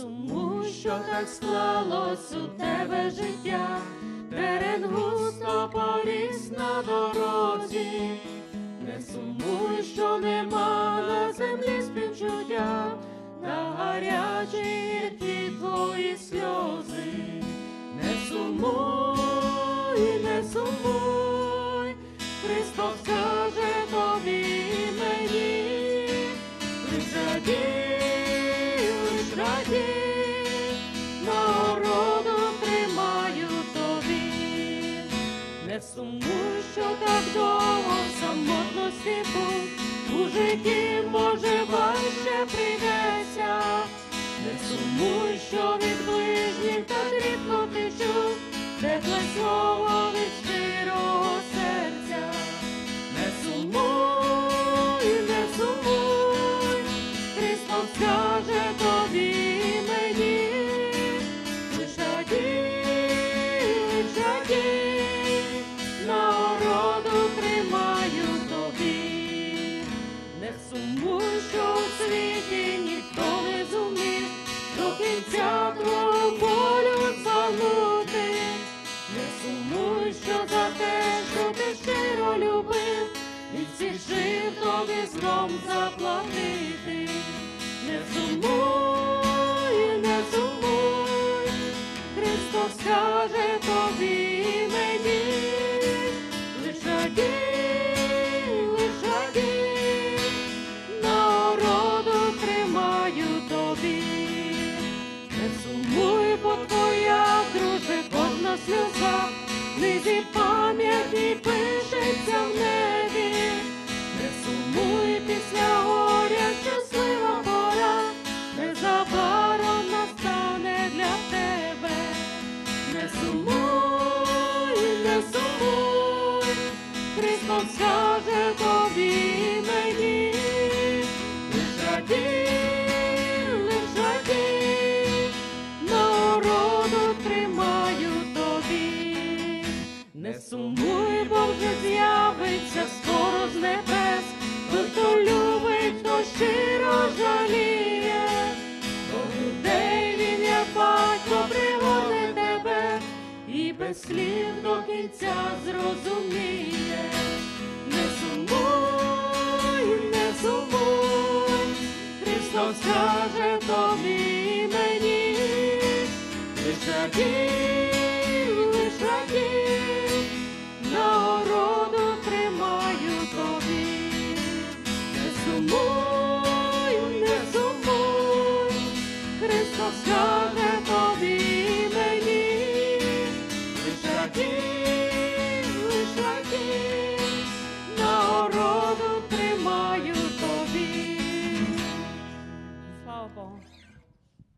сумуй, що так склалось у тебе життя, терен густо поріс на дорозі, не сумуй, що нема на землі співчуття, на гарячі гіркі твої сльози, не сумуй, не сумуй, Христос каже тобі мені, лиш сумуй, що так довго в самотності у житті може важче прийдеться, не сумуй, що від знов заплатити. Не сумуй, не сумуй, Христос каже тобі мені, лиш радій, лиш радій, народу тримаю тобі. Не сумуй, бо твоя друже кожна сльоза, в книзі сумуй, бо вже з'явиться скоро з небес, той, хто любить, хто щиро жаліє, до людей він, як батько, пригорне тебе, і без слів до кінця зрозуміє. Не сумуй, не сумуй, Христос каже тобі і мені, лиш Сумуй, не сумуй, Христос каже